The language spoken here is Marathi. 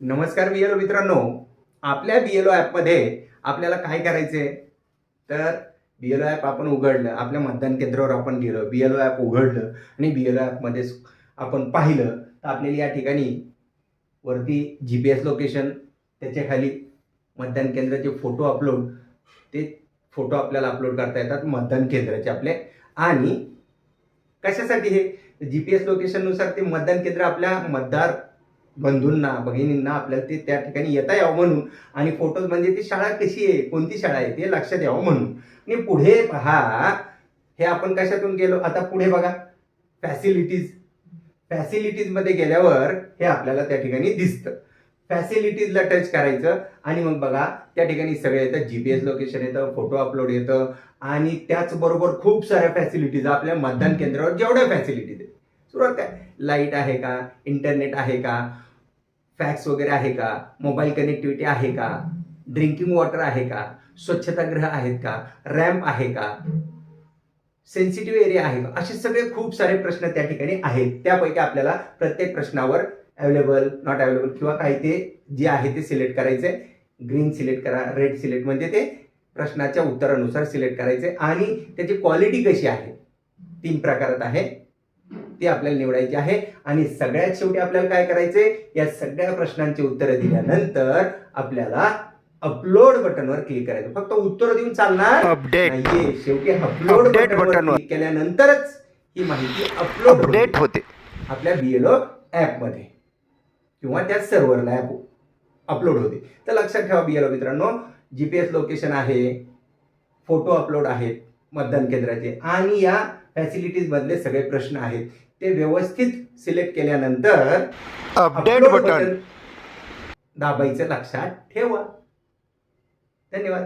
नमस्कार बी एल ओ मित्रांनो. आपल्या बी एल ओ ॲपमध्ये आपल्याला काय करायचं आहे तर बी एल ओ ॲप आपण उघडलं आपल्या मतदान केंद्रावर आपण गेलो बी एल ओ ॲप उघडलं आणि बी एल ओ ॲपमध्ये आपण पाहिलं तर आपल्याला या ठिकाणी वरती जी पी एस लोकेशन त्याच्याखाली मतदान केंद्राचे फोटो अपलोड ते फोटो आपल्याला अपलोड करता येतात मतदान केंद्राचे आपले. आणि कशासाठी हे? जी पी एस लोकेशननुसार ते मतदान केंद्र आपल्या मतदार बंधूंना भगिनींना आपल्याला ते त्या ठिकाणी येता यावं म्हणून. आणि फोटोज म्हणजे ती शाळा कशी आहे? कोणती शाळा आहे? ते लक्षात यावं म्हणून. आणि पुढे पहा हे आपण कशातून गेलो? आता पुढे बघा. फॅसिलिटीज फॅसिलिटीजमध्ये गेल्यावर हे आपल्याला त्या ठिकाणी दिसतं. फॅसिलिटीजला टच करायचं. आणि मग बघा त्या ठिकाणी सगळे येतं जी पी एस लोकेशन येतं फोटो अपलोड येतं. आणि त्याचबरोबर खूप साऱ्या फॅसिलिटीज आपल्या मतदान केंद्रावर जेवढ्या फॅसिलिटीज आहेत. सुरुवात काय? लाइट आहे का? इंटरनेट आहे का? फॅक्स वगैरे आहे का? मोबाईल कनेक्टिव्हिटी आहे का? ड्रिंकिंग वॉटर आहे का? स्वच्छतागृह आहेत का? रॅम्प आहे का? सेन्सिटिव्ह एरिया आहे का? असे सगळे खूप सारे प्रश्न त्या ठिकाणी आहेत. त्यापैकी आपल्याला प्रत्येक प्रश्नावर अवेलेबल नॉट अवेलेबल किंवा काही ते जे आहे ते सिलेक्ट करायचे ग्रीन सिलेक्ट करा रेड सिलेक्ट म्हणजे ते प्रश्नाच्या उत्तरानुसार सिलेक्ट करायचे आणि त्याची क्वालिटी कशी आहे? तीन प्रकारात आहे. ते आपल्याला निवडायचे आहे. आणि सगळ्यात शेवटी आपल्याला काय करायचे या सगळ्या प्रश्नांची उत्तरं दिल्यानंतर आपल्याला अपलोड बटनवर क्लिक करायचं. फक्त उत्तर देऊन चालणार अपडेट नाहीये. शेवटी अपलोड बटनवर बटनवर. क्लिक केल्यानंतरच ही माहिती अपलोड अपडेट होते. आपल्या बीएलओ ॲपमध्ये किंवा त्या सर्व्हरला ॲप अपलोड होते. तर लक्षात ठेवा बीएलओ मित्रांनो जी पी एस लोकेशन आहे फोटो अपलोड आहेत मतदान केंद्राचे. आणि या फॅसिलिटीज मधले सगळे प्रश्न आहेत. ते व्यवस्थित सिलेक्ट केल्यानंतर अपडेट बटन दाबायचं लक्षात ठेवा. धन्यवाद.